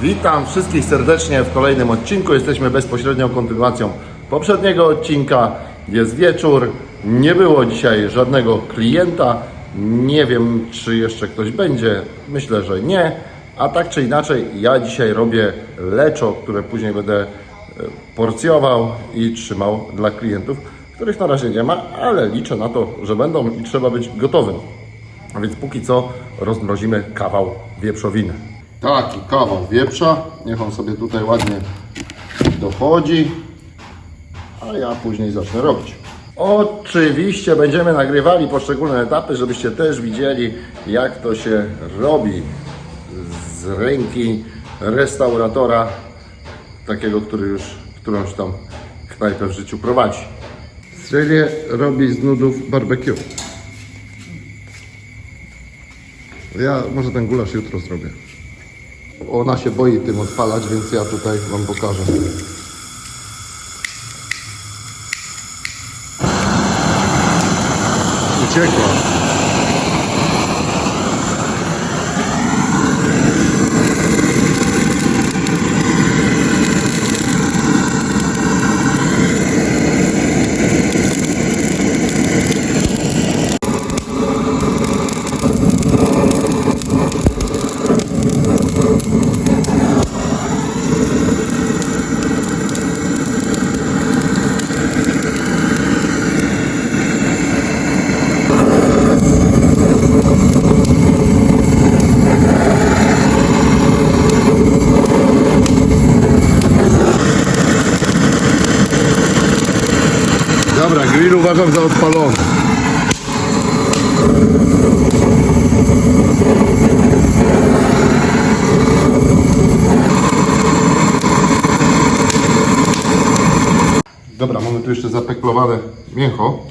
Witam wszystkich serdecznie w kolejnym odcinku. Jesteśmy bezpośrednią kontynuacją poprzedniego odcinka. Jest wieczór, nie było dzisiaj żadnego klienta. Nie wiem, czy jeszcze ktoś będzie. Myślę, że nie. A tak czy inaczej, ja dzisiaj robię leczo, które później będę e, porcjował i trzymał dla klientów, których na razie nie ma, ale liczę na to, że będą i trzeba być gotowym. A więc póki co rozmrozimy kawał wieprzowiny. Taki kawał wieprza, niech on sobie tutaj ładnie dochodzi, a ja później zacznę robić. Oczywiście będziemy nagrywali poszczególne etapy, żebyście też widzieli, jak to się robi z ręki restauratora, takiego, który już którąś tam knajpę w życiu prowadzi. Sylwię robi z nudów barbecue. Ja może ten gulasz jutro zrobię. Ona się boi tym odpalać, więc ja tutaj Wam pokażę. Uciekła. Dobra, grill odpalony. Dobra, mamy tu jeszcze zapeklowane mięcho,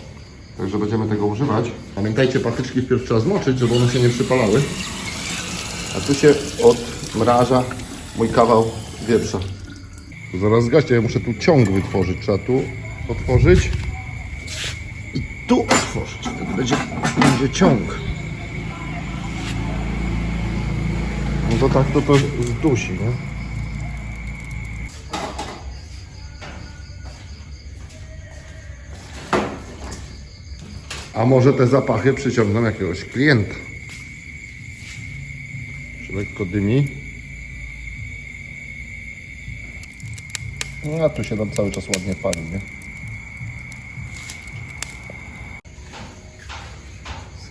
także będziemy tego używać. Pamiętajcie, patyczki wpierw trzeba zmoczyć, żeby one się nie przypalały. A tu się odmraża mój kawał wieprza. Zaraz zgaście, ja muszę tu ciąg wytworzyć. Trzeba tu otworzyć tu otworzyć. Wtedy będzie, będzie ciąg. No to tak to to zdusi, nie? A może te zapachy przyciągną jakiegoś klienta. Jeszcze lekko dymi. No a tu się tam cały czas ładnie pali, nie?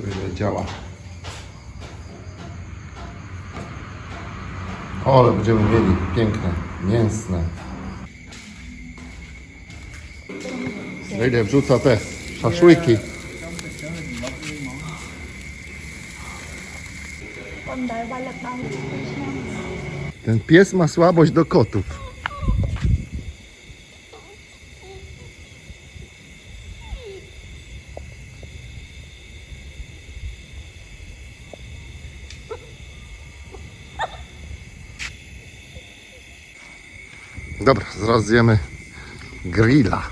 Sobie działa. O, ale będziemy mieli piękne, mięsne. Ile wrzuca te szaszłyki. Ten pies ma słabość do kotów. Dobra, zaraz zjemy grilla.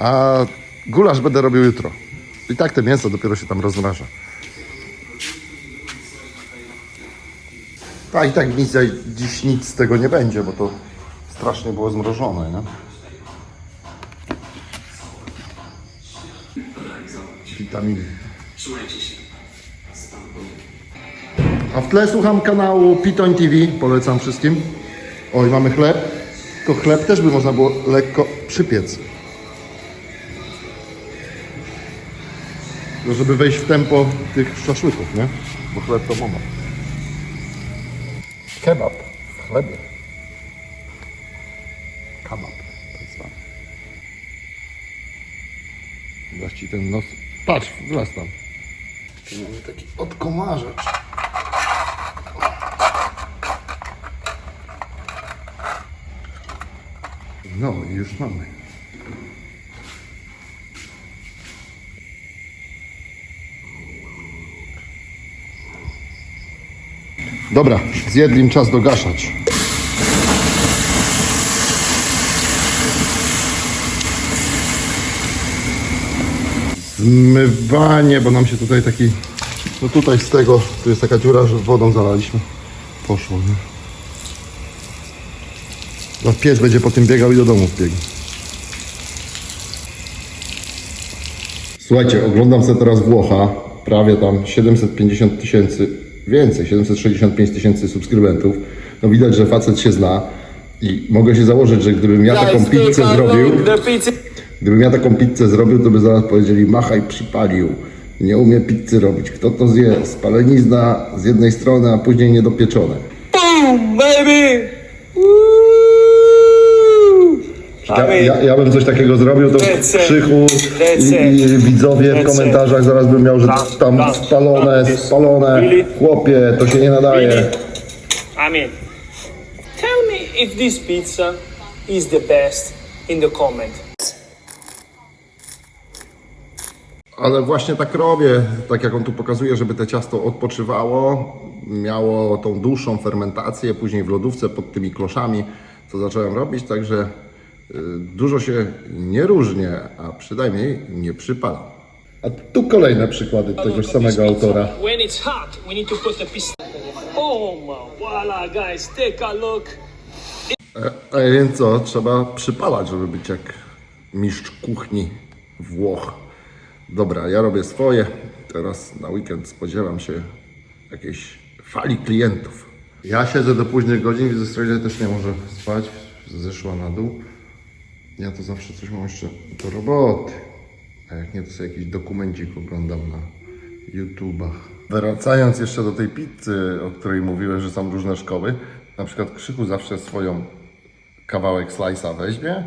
A gulasz będę robił jutro. I tak te mięso dopiero się tam rozmraża. Tak, i tak nic, dziś nic z tego nie będzie, bo to strasznie było zmrożone, nie? Witaminy. A w tle słucham kanału Pitoń TV, polecam wszystkim. Oj, mamy chleb. Tylko chleb też by można było lekko przypiec. No, żeby wejść w tempo tych szaszłyków, nie? Bo chleb to moment. Kebab w chlebie. Kebab, tak zwany. Ci ten nos... Patrz, wlazł tam. Tu mamy taki odkomarzacz. No i już mamy. Dobra, zjedlim czas dogaszać. Zmywanie, bo nam się tutaj taki, no tutaj z tego, tu jest taka dziura, że wodą zalaliśmy. Poszło, nie? No pies będzie po tym biegał i do domu biegł. Słuchajcie, oglądam sobie teraz Włocha, prawie tam 750 tysięcy, więcej, 765 tysięcy subskrybentów. No widać, że facet się zna i mogę się założyć, że gdybym ja taką pizzę zrobił, gdybym ja taką pizzę zrobił, to by zaraz powiedzieli machaj przypalił. Nie umie pizzy robić. Kto to zje? Spalenizna z jednej strony, a później niedopieczone. Boom, baby! Ja, ja, ja bym coś takiego zrobił, to it. krzychu i, i widzowie w komentarzach zaraz bym miał, że tam done, spalone, spalone, chłopie, to się nie nadaje. Mean, tell me if this pizza is the best in the comment. Ale właśnie tak robię, tak jak on tu pokazuje, żeby te ciasto odpoczywało, miało tą dłuższą fermentację, później w lodówce pod tymi kloszami, co zacząłem robić, także dużo się nie różnie, a przynajmniej nie przypala. A tu kolejne przykłady tegoż samego autora. When it's hot, we need to put the pizza. Oh voila, guys, take a look. A więc co, trzeba przypalać, żeby być jak mistrz kuchni Włoch. Dobra, ja robię swoje. Teraz na weekend spodziewam się jakiejś fali klientów. Ja siedzę do późnych godzin, widzę, że też nie może spać. Zeszła na dół. Ja to zawsze coś mam jeszcze do roboty. A jak nie, to sobie jakiś dokumencik oglądam na YouTubach. Wracając jeszcze do tej pizzy, o której mówiłem, że są różne szkoły. Na przykład Krzyku zawsze swoją kawałek slice'a weźmie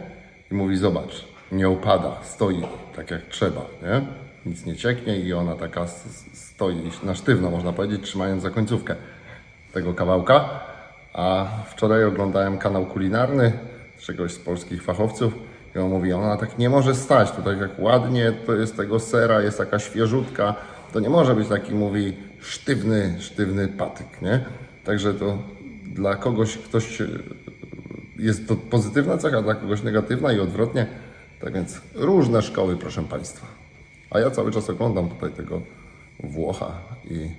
i mówi, zobacz, nie upada, stoi tak jak trzeba, nie? Nic nie cieknie i ona taka stoi na sztywno, można powiedzieć, trzymając za końcówkę tego kawałka. A wczoraj oglądałem kanał kulinarny czegoś z polskich fachowców i on mówi, ona tak nie może stać, tutaj jak ładnie to jest tego sera, jest taka świeżutka, to nie może być taki, mówi, sztywny, sztywny patyk, nie? Także to dla kogoś, ktoś e, jest to pozytywna cecha, dla kogoś negatywna i odwrotnie. Tak więc różne szkoły, proszę Państwa. A ja cały czas oglądam tutaj tego Włocha i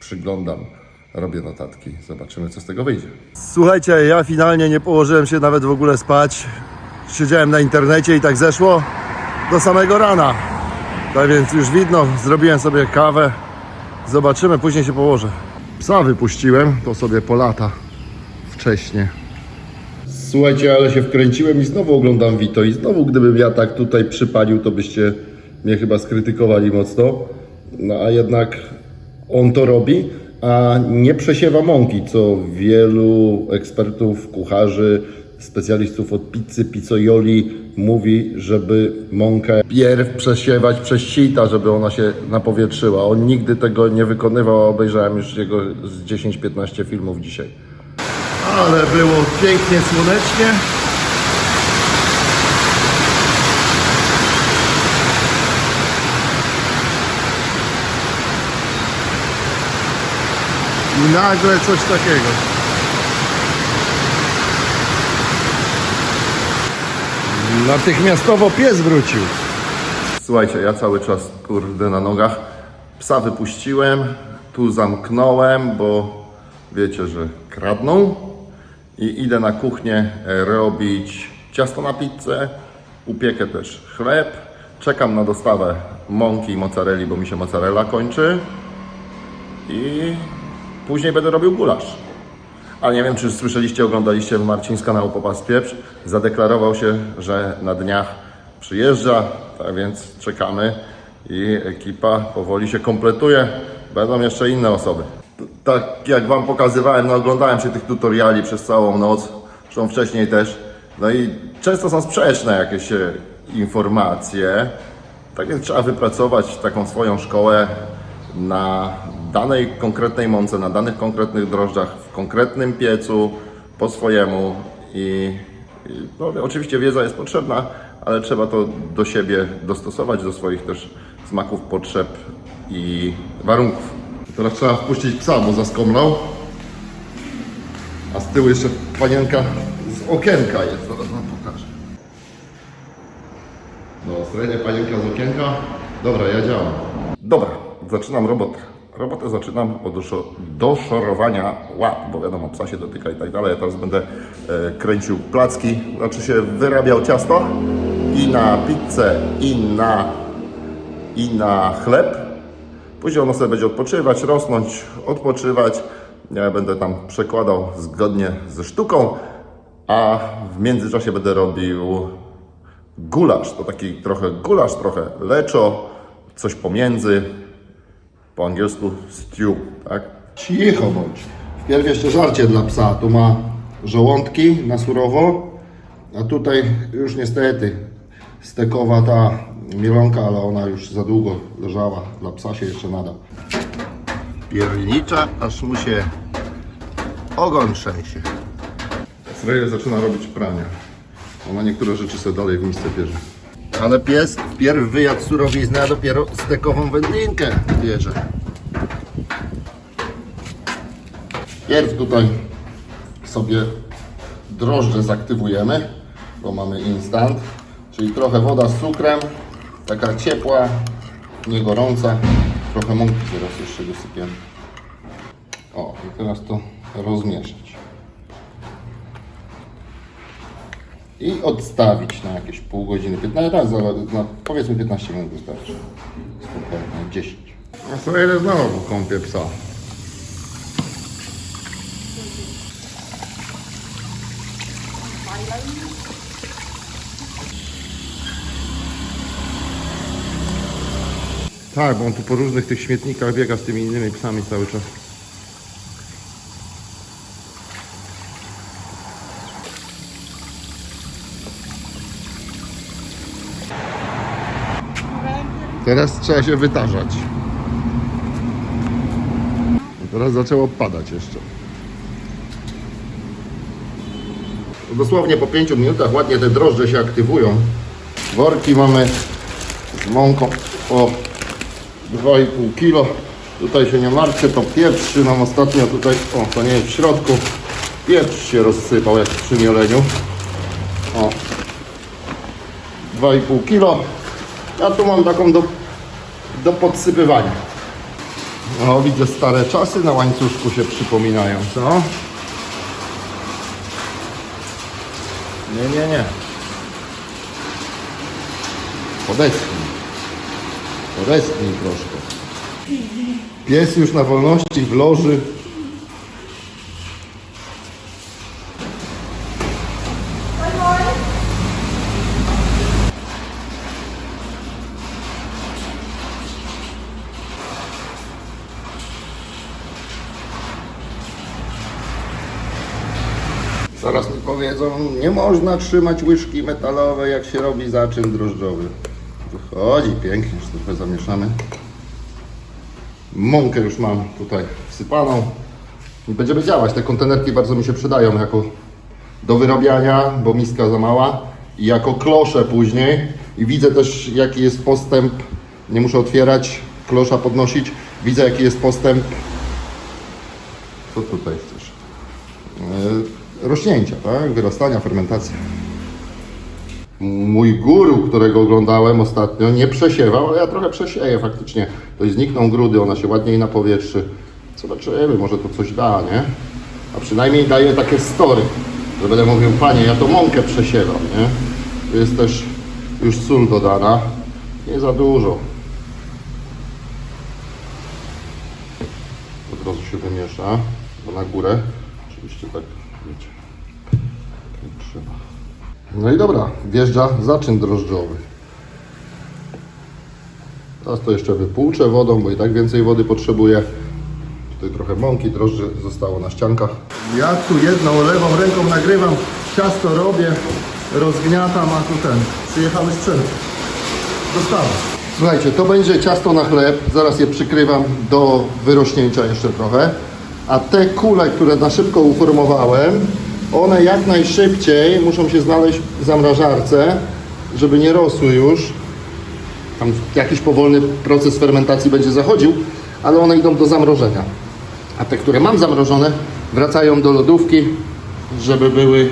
przyglądam, robię notatki. Zobaczymy, co z tego wyjdzie. Słuchajcie, ja finalnie nie położyłem się nawet w ogóle spać. Siedziałem na internecie i tak zeszło do samego rana. Tak więc już widno, zrobiłem sobie kawę. Zobaczymy, później się położę. Psa wypuściłem, to sobie po lata wcześnie. Słuchajcie, ale się wkręciłem i znowu oglądam Vito i znowu gdybym ja tak tutaj przypalił, to byście mnie chyba skrytykowali mocno. No a jednak on to robi, a nie przesiewa mąki, co wielu ekspertów, kucharzy, specjalistów od pizzy, pizzojoli mówi, żeby mąkę pierw przesiewać przez sita, żeby ona się napowietrzyła. On nigdy tego nie wykonywał, a obejrzałem już jego z 10-15 filmów dzisiaj. Ale było pięknie słonecznie. I nagle coś takiego. Natychmiastowo pies wrócił. Słuchajcie, ja cały czas kurde na nogach. Psa wypuściłem, tu zamknąłem, bo wiecie, że kradną. I idę na kuchnię e, robić ciasto na pizzę, upiekę też chleb. Czekam na dostawę mąki i mozzarelli, bo mi się mozzarella kończy. I później będę robił gulasz. Ale nie wiem, czy słyszeliście, oglądaliście Marcin z kanału Popas Pieprz. Zadeklarował się, że na dniach przyjeżdża, tak więc czekamy i ekipa powoli się kompletuje. Będą jeszcze inne osoby. Tak jak Wam pokazywałem, no oglądałem się tych tutoriali przez całą noc, zresztą wcześniej też. No i często są sprzeczne jakieś e, informacje. Tak więc trzeba wypracować taką swoją szkołę na danej konkretnej mące, na danych konkretnych drożdżach, w konkretnym piecu, po swojemu i, no, oczywiście wiedza jest potrzebna, ale trzeba to do siebie dostosować, do swoich też smaków, potrzeb i warunków. Teraz trzeba wpuścić psa, bo zaskomlał, a z tyłu jeszcze panienka z okienka jest, zaraz wam pokażę. No, srednia panienka z okienka. Dobra, ja działam. Dobra, zaczynam robotę. Robotę zaczynam od doszo- doszorowania łap, bo wiadomo, psa się dotyka i tak dalej. Ja teraz będę e, kręcił placki, znaczy się wyrabiał ciasto i na pizzę, i na, i na chleb. Później ono sobie będzie odpoczywać, rosnąć, odpoczywać. Ja będę tam przekładał zgodnie ze sztuką, a w międzyczasie będę robił gulasz. To taki trochę gulasz, trochę leczo, coś pomiędzy. Po angielsku stew, tak? Cicho bądź. Wpierw jeszcze żarcie dla psa. Tu ma żołądki na surowo, a tutaj już niestety stekowa ta mielonka, ale ona już za długo leżała. Dla psa się jeszcze nada. Piernicza, aż mu się ogon trzęsie. Sreje zaczyna robić pranie. Ona niektóre rzeczy sobie dalej w misce bierze. Ale pies wpierw wyjadł surowiznę, a dopiero stekową wędlinkę bierze. Pierw tutaj sobie drożdże zaktywujemy, bo mamy instant, czyli trochę woda z cukrem, taka ciepła, nie gorąca, trochę mąki teraz jeszcze dosypiemy. O, i teraz to rozmieszać. I odstawić na jakieś pół godziny, 15, raz, na, powiedzmy 15 minut wystarczy. Spokojnie, 10. A co ile znowu kąpie psa? Tak, bo on tu po różnych tych śmietnikach biega z tymi innymi psami cały czas. Teraz trzeba się wytarzać. A Teraz zaczęło padać jeszcze. Dosłownie po 5 minutach ładnie te drożdże się aktywują. Worki mamy z mąką o 2,5 kg. Tutaj się nie martwię, to pieprz nam ostatnio tutaj, o to nie jest w środku. Pieprz się rozsypał jak przy mieleniu. O, 2,5 kg. Ja tu mam taką do, do podsypywania. O, widzę stare czasy na łańcuszku się przypominają, co? Nie, nie, nie. Odetchnij. Odetchnij troszkę. Pies już na wolności w loży. Nie można trzymać łyżki metalowej, jak się robi zaczyn drożdżowy. Wychodzi pięknie, już trochę zamieszamy. Mąkę już mam tutaj wsypaną. I będziemy działać. Te kontenerki bardzo mi się przydają jako do wyrabiania, bo miska za mała. I jako klosze później. I widzę też jaki jest postęp. Nie muszę otwierać, klosza podnosić. Widzę jaki jest postęp. Co tutaj chcesz? Rośnięcia, tak? wyrastania, fermentacji. Mój guru, którego oglądałem ostatnio, nie przesiewał, ale ja trochę przesieję faktycznie. To znikną grudy, ona się ładniej na powietrzu. Zobaczymy, może to coś da, nie? A przynajmniej daje takie story, że będę mówił, panie, ja to mąkę przesiewam, nie? Tu jest też już sól dodana, nie za dużo. Od razu się wymiesza, bo na górę oczywiście tak, No i dobra, wjeżdża zaczyn drożdżowy. Teraz to jeszcze wypłuczę wodą, bo i tak więcej wody potrzebuję. Tutaj trochę mąki, drożdży zostało na ściankach. Ja tu jedną lewą ręką nagrywam, ciasto robię, rozgniatam, a tu ten, przyjechały sprzęt. Dostawa. Słuchajcie, to będzie ciasto na chleb, zaraz je przykrywam do wyrośnięcia jeszcze trochę. A te kule, które na szybko uformowałem, one jak najszybciej muszą się znaleźć w zamrażarce, żeby nie rosły już. Tam jakiś powolny proces fermentacji będzie zachodził, ale one idą do zamrożenia. A te, które mam zamrożone, wracają do lodówki, żeby były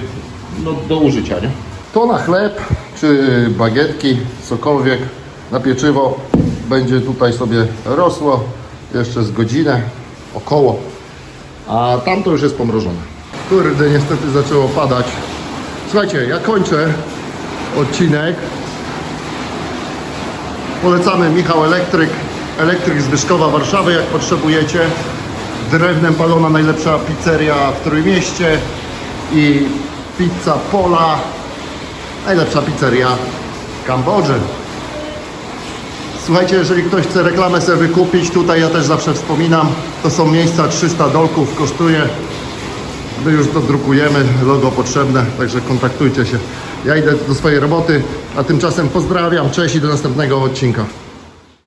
no, do użycia. Nie? To na chleb, czy bagietki, cokolwiek, na pieczywo będzie tutaj sobie rosło jeszcze z godzinę, około. A tamto już jest pomrożone. Kurde, niestety zaczęło padać. Słuchajcie, ja kończę odcinek. Polecamy Michał Elektryk, Elektryk z Wyszkowa Warszawy, jak potrzebujecie. Drewnem palona najlepsza pizzeria w Trójmieście i pizza Pola, najlepsza pizzeria w Kambodży. Słuchajcie, jeżeli ktoś chce reklamę sobie wykupić, tutaj ja też zawsze wspominam, to są miejsca 300 dolków kosztuje. My już to drukujemy, logo potrzebne, także kontaktujcie się. Ja idę do swojej roboty, a tymczasem pozdrawiam, cześć i do następnego odcinka.